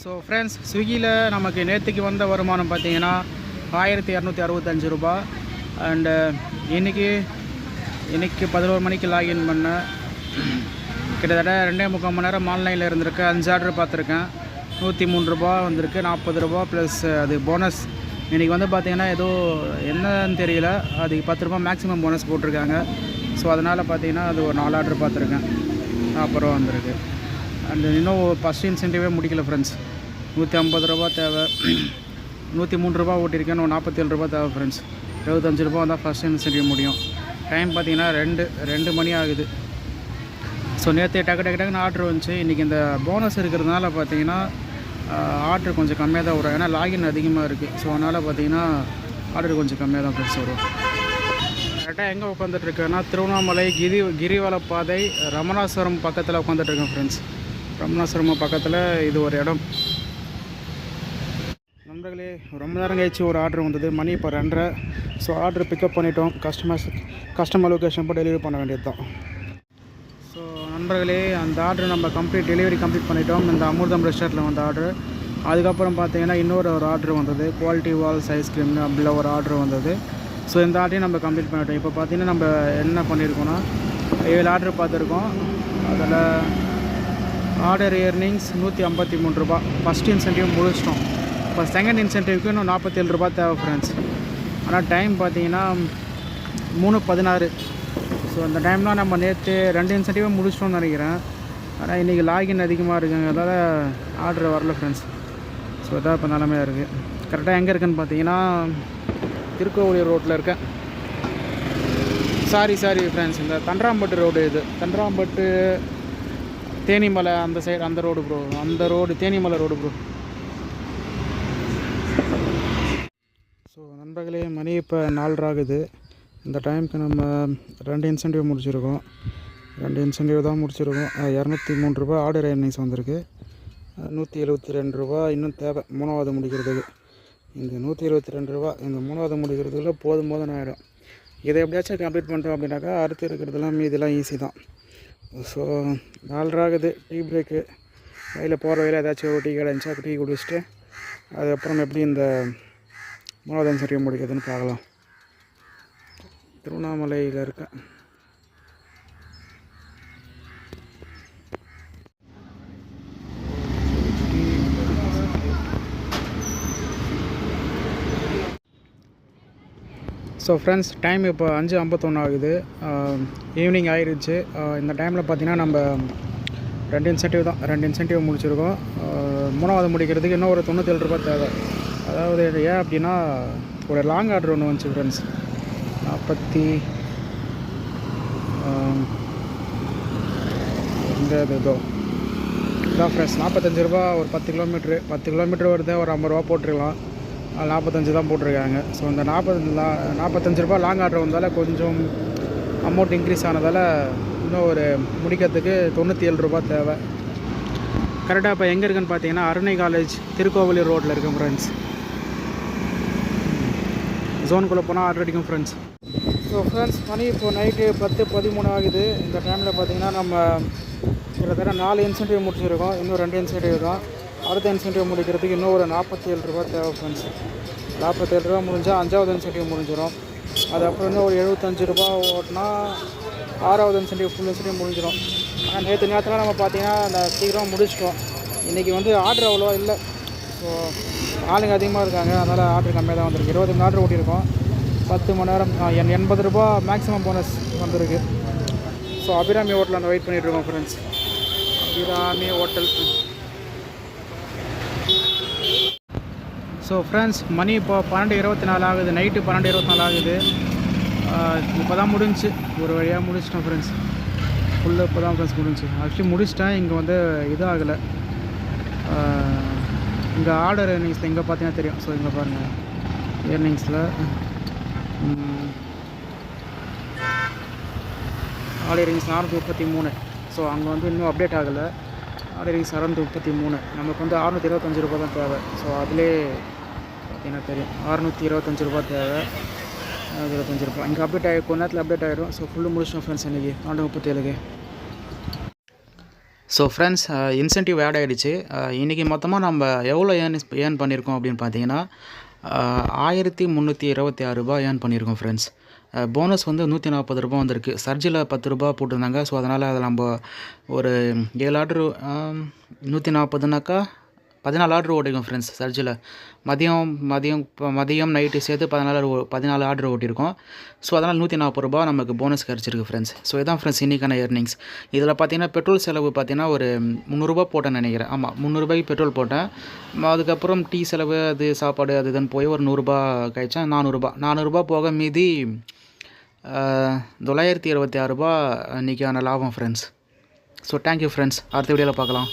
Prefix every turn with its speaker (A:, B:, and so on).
A: So friends ஸ்விக்கியில் நமக்கு நேற்றுக்கு வந்த வருமானம் பார்த்தீங்கன்னா ஆயிரத்தி இரநூத்தி அறுபத்தஞ்சு ரூபா அண்டு uh, இன்றைக்கி இன்றைக்கி பதினோரு மணிக்கு லாகின் பண்ணேன் கிட்டத்தட்ட ரெண்டே முக்கால் மணி நேரம் ஆன்லைனில் இருந்திருக்கு. அஞ்சு ஆர்டர் பார்த்துருக்கேன். நூற்றி மூணு ரூபா வந்திருக்கு நாற்பது ரூபா ப்ளஸ் uh, அது போனஸ் இன்றைக்கி வந்து பார்த்தீங்கன்னா ஏதோ என்னன்னு தெரியல. அதுக்கு பத்து ரூபா மேக்ஸிமம் போனஸ் போட்டிருக்காங்க. ஸோ அதனால் பார்த்தீங்கன்னா அது ஒரு நாலு ஆர்டர் பார்த்துருக்கேன். நாற்பது ரூபா வந்திருக்கு. அண்ட் இன்னும் ஃபஸ்ட் இன்சென்டிவே முடிக்கல ஃப்ரெண்ட்ஸ் நூற்றி ஐம்பது ரூபா தேவை. நூற்றி மூணு ரூபா ஓட்டியிருக்கேன். இன்னும் நாற்பத்தேழு ரூபா தேவை ஃப்ரெண்ட்ஸ் எழுபத்தஞ்சு ரூபா வந்தால் ஃபஸ்ட் இன்சென்டிவ் முடியும். டைம் பார்த்தீங்கன்னா ரெண்டு ரெண்டு மணி ஆகுது. ஸோ நேற்று டக்கு டக்கு டக்குன்னு ஆர்டர் வந்துச்சு. இன்றைக்கி இந்த போனஸ் இருக்கிறதுனால பார்த்தீங்கன்னா ஆர்டர் கொஞ்சம் கம்மியாக தான் வரும். ஏன்னா லாகின் அதிகமாக இருக்குது ஸோ அதனால் பார்த்தீங்கன்னா ஆர்டர் கொஞ்சம் கம்மியாக தான் ஃப்ரெண்ட்ஸ் வரும். கரெக்டாக எங்கே உட்காந்துட்ருக்கேன்னா திருவண்ணாமலை கிரி கிரிவல பாதை ரமணாசுரம் பக்கத்தில் உட்காந்துட்ருக்கேன் ஃப்ரெண்ட்ஸ் ரமணாசுரம் பக்கத்தில் இது ஒரு இடம். நண்பர்களே ரொம்ப நேரம் கழிச்சு ஒரு ஆர்டர் வந்தது. மணி இப்போ ரெண்டரை. ஸோ ஆர்டர் பிக்கப் பண்ணிட்டோம். கஸ்டமர்ஸ் கஸ்டமர் லொக்கேஷன் போய் டெலிவரி பண்ண வேண்டியது தான் ஸோ நண்பர்களே அந்த ஆர்டர் நம்ம கம்ப்ளீட் டெலிவரி கம்ப்ளீட் பண்ணிட்டோம். இந்த அமிர்தம் ரெஸ்டாரண்ட்டில் வந்த ஆர்டர் அதுக்கப்புறம் பார்த்தீங்கன்னா இன்னொரு ஒரு ஆர்டர் வந்தது. குவாலிட்டி வால்ஸ் ஐஸ்கிரீம்னு அப்படில ஒரு ஆர்டர் வந்தது. ஸோ இந்த ஆர்டரையும் நம்ம கம்ப்ளீட் பண்ணிட்டோம். இப்போ பார்த்தீங்கன்னா நம்ம என்ன பண்ணியிருக்கோம்னா ஏழு ஆர்டர் பார்த்துருக்கோம். அதில் ஆர்டர் இயர்னிங்ஸ் நூற்றி ஐம்பத்தி மூணு ரூபா. ஃபஸ்ட் இன்சென்டிவ் முடிச்சிட்டோம். இப்போ செகண்ட் இன்சென்டிவ்க்கு இன்னும் நாற்பத்தேழு ரூபா தேவை ஃப்ரெண்ட்ஸ் ஆனால் டைம் பார்த்தீங்கன்னா மூணு பதினாறு. ஸோ அந்த டைம்லாம் நம்ம நேற்று ரெண்டு இன்சென்டிவே முடிச்சிட்டோம்னு நினைக்கிறேன். ஆனால் இன்றைக்கி லாகின் அதிகமாக இருக்குங்கிறதால ஆர்டர் வரல ஃப்ரெண்ட்ஸ் ஸோ இதான் இப்போ நிலமையாக இருக்குது கரெக்டாக எங்கே இருக்குன்னு பார்த்தீங்கன்னா திருக்கோவிலூர் ரோட்டில் இருக்கேன். சாரி சாரி ஃப்ரெண்ட்ஸ் இந்த தன்றாம்பட்டு ரோடு இது. தன்றாம்பட்டு தேனிமலை அந்த சைடு அந்த ரோடு ப்ரோ அந்த road Thenimalai road bro so நண்பர்களே மணி இப்போ நாலரை ஆகுது இந்த டைமுக்கு நம்ம ரெண்டு இன்சென்டிவ் முடிச்சிருக்கோம். ரெண்டு இன்சென்டிவ் தான் முடிச்சிருக்கோம். இரநூத்தி மூணு ரூபா ஆர்டர் எண்ணெய்ஸ் வந்திருக்கு. நூற்றி எழுபத்தி ரெண்டு ரூபா இன்னும் தேவை. மூணாவது முடிக்கிறதுக்கு. இந்த நூற்றி இருபத்தி ரெண்டு ரூபா இந்த மூணாவது முடிக்கிறதுக்குள்ளே போதும் போதும் ஆகிடும் இதை எப்படியாச்சும் கம்ப்ளீட் பண்ணிட்டோம் அப்படின்னாக்கா அடுத்து இருக்கிறதுலாம் மீதிலாம் ஈஸி தான். ஸோ நாலராகுது டீ பிரேக்கு வயலில் போகிற வயலில் ஏதாச்சும் ஒரு டீ கடை இருந்துச்சா டீ குடிச்சிட்டு அதுக்கப்புறம் எப்படி இந்த மூணாவது சரியாக முடிக்கிறதுன்னு பார்க்கலாம். திருவண்ணாமலையில் இருக்கேன் ஸோ ஃப்ரெண்ட்ஸ் டைம் இப்போ அஞ்சு ஐம்பத்தொன்று ஆகுது. ஈவினிங் ஆயிடுச்சு இந்த டைமில் பார்த்தீங்கன்னா நம்ம ரெண்டு இன்சென்டிவ் தான். ரெண்டு இன்சென்டிவ் முடிச்சிருக்கோம். மூணாவது முடிக்கிறதுக்கு இன்னும் ஒரு தொண்ணூத்தேழு ரூபாய் தேவை. அதாவது ஏன் அப்படின்னா ஒரு லாங் ஆர்டர் ஒன்று வந்துச்சு ஃப்ரெண்ட்ஸ் நாற்பத்தி இந்த இது இதோ? இதான் ஃப்ரெண்ட்ஸ் நாற்பத்தஞ்சு ரூபா ஒரு பத்து கிலோமீட்ரு பத்து கிலோமீட்டர் வருது ஒரு ஐம்பது ரூபா போட்டுருக்கலாம். நாற்பத்தஞ்சு தான் போட்டிருக்காங்க. ஸோ இந்த நாற்பது நாற்பத்தஞ்சு ரூபா லாங் ஆர்டர் வந்தால் கொஞ்சம் அமௌண்ட் இன்க்ரீஸ் ஆனதால் இன்னும் ஒரு முடிக்கிறதுக்கு தொண்ணூற்றி ஏழு ரூபா தேவை கரெக்டாக இப்போ எங்கே இருக்குன்னு பார்த்தீங்கன்னா அருணை காலேஜ் திருக்கோவிலூர் ரோட்டில் இருக்கும் ஃப்ரெண்ட்ஸ் ஜோனுக்குள்ளே போனால் ஆர்டர் அடிக்கும் ஃப்ரெண்ட்ஸ் ஸோ ஃப்ரெண்ட்ஸ் மணி இப்போ நைட்டு பத்து பதிமூணு ஆகுது. இந்த டைமில் பார்த்தீங்கன்னா நம்ம கிட்டத்தட்ட நாலு இன்சென்டிவ் முடிச்சிருக்கோம். இன்னும் ரெண்டு இன்சென்டிவ் தான். அடுத்த இன்சென்டிவ் முடிக்கிறதுக்கு இன்னும் ஒரு நாற்பத்தி ஏழு ரூபா தேவை ஃப்ரெண்ட்ஸ் நாற்பத்தேழு ரூபா முடிஞ்சால் அஞ்சாவது இன்சென்டிவ் முடிஞ்சிடும் அது அப்புறம் இன்னும் ஒரு எழுபத்தஞ்சு ரூபா ஓட்டினா ஆறாவது இன்சென்டிவ் ஃபுல் இன்சென்டிவ் முடிஞ்சிடும் ஆனால் நேற்று நேரத்தில் நம்ம பார்த்தீங்கன்னா அந்த சீக்கிரம் முடிச்சிட்டோம். இன்றைக்கி வந்து ஆர்டர் அவ்வளோவா இல்லை. ஸோ ஆளுங்க அதிகமாக இருக்காங்க. அதனால் ஆர்டர் கம்மியாக தான் வந்திருக்கு. இருபது மணி ஆர்டர் ஓட்டியிருக்கோம். பத்து மணி நேரம் என் எண்பது ரூபா மேக்ஸிமம் போனஸ் வந்திருக்கு. ஸோ அபிராமி ஹோட்டலில் வெயிட் பண்ணிகிட்ருக்கோம் இருக்கோம் friends Abirami hotel so friends மணி இப்போ பன்னெண்டு இருபத்தி நாலு ஆகுது. நைட்டு பன்னெண்டு இருபத்தி நாலு ஆகுது. இப்போ தான் முடிஞ்சுச்சு ஒரு வழியாக முடிச்சிட்டேன் ஃப்ரெண்ட்ஸ் ஃபுல்லாக இப்போ தான் ஃப்ரெண்ட்ஸ் முடிஞ்சுச்சு ஆக்சுவலி முடிச்சிட்டேன். இங்கே வந்து இது ஆகலை இங்கே ஆர்டர் ஏர்னிங்ஸில் இங்கே பார்த்தீங்கன்னா தெரியும். ஸோ இங்கே பாருங்கள் ஏர்னிங்ஸில் ஆர்டர் ஏர்னிங்ஸ் நானூற்றி முப்பத்தி மூணு. ஸோ அங்கே வந்து இன்னும் அப்டேட் ஆகலை. ஆர்டர் ஏர்னிங்ஸ் அறுநூற்றி முப்பத்தி மூணு. நமக்கு வந்து அறநூற்றி இருபத்தஞ்சு ரூபா தான் தேவை. ஸோ அதிலே பார்த்தீங்கன்னா தெரியும். அறநூற்றி இருபத்தஞ்சு ரூபா தேவை. இருபத்தஞ்சி இருபத்தஞ்சு ரூபா இங்கே அப்டேட் ஆகி கொஞ்ச நேரத்தில் அப்டேட் ஆகிடும் ஸோ ஃபுல்லு முடிச்சிடும் ஃப்ரெண்ட்ஸ் இன்றைக்கி நானூற்றி முப்பத்தேழுக்கு. ஸோ ஃப்ரெண்ட்ஸ் இன்சென்டிவ் ஆட் ஆகிடுச்சு இன்றைக்கி மொத்தமாக நம்ம எவ்வளோ ஏர்ன் ஏர்ன் பண்ணியிருக்கோம் அப்படின்னு பார்த்தீங்கன்னா ஆயிரத்தி முந்நூற்றி இருபத்தி ஆறு ரூபா ஏர்ன் பண்ணியிருக்கோம் ஃப்ரெண்ட்ஸ் போனஸ் வந்து நூற்றி நாற்பது ரூபா வந்திருக்கு. சர்ஜியில் பத்து ரூபா போட்டிருந்தாங்க. ஸோ அதனால் அதை நம்ம ஒரு ஏழு ஆர்டர் நூற்றி நாற்பதுனாக்கா பதினாலு ஆர்டர் ஓட்டிருக்கோம் ஃப்ரெண்ட்ஸ் சர்ஜில் மதியம் மதியம் இப்போ மதியம் நைட்டு சேர்த்து பதினாலு பதினாலு ஆர்டர் ஓட்டியிருக்கோம் ஸோ அதனால் நூற்றி நாற்பது ரூபா நமக்கு போனஸ் கிடச்சிருக்கு ஃப்ரெண்ட்ஸ் ஸோ இதான் ஃப்ரெண்ட்ஸ் இன்றைக்கான earnings. இதில் பார்த்தீங்கன்னா பெட்ரோல் செலவு பார்த்தீங்கன்னா ஒரு முந்நூறுரூபா போட்டேன் நினைக்கிறேன். ஆமாம் முந்நூறுபாய்க்கு பெட்ரோல் போட்டேன். அதுக்கப்புறம் டீ செலவு அது சாப்பாடு அது இதுன்னு போய் ஒரு நூறுரூபா கழிச்சேன். நானூறுரூபா. நானூறுரூபா போக மீதி தொள்ளாயிரத்தி இருபத்தி ஆறுரூபா இன்றைக்கான லாபம் ஃப்ரெண்ட்ஸ் ஸோ தேங்க்யூ ஃப்ரெண்ட்ஸ் அடுத்த வீடியோவில் பார்க்கலாம்.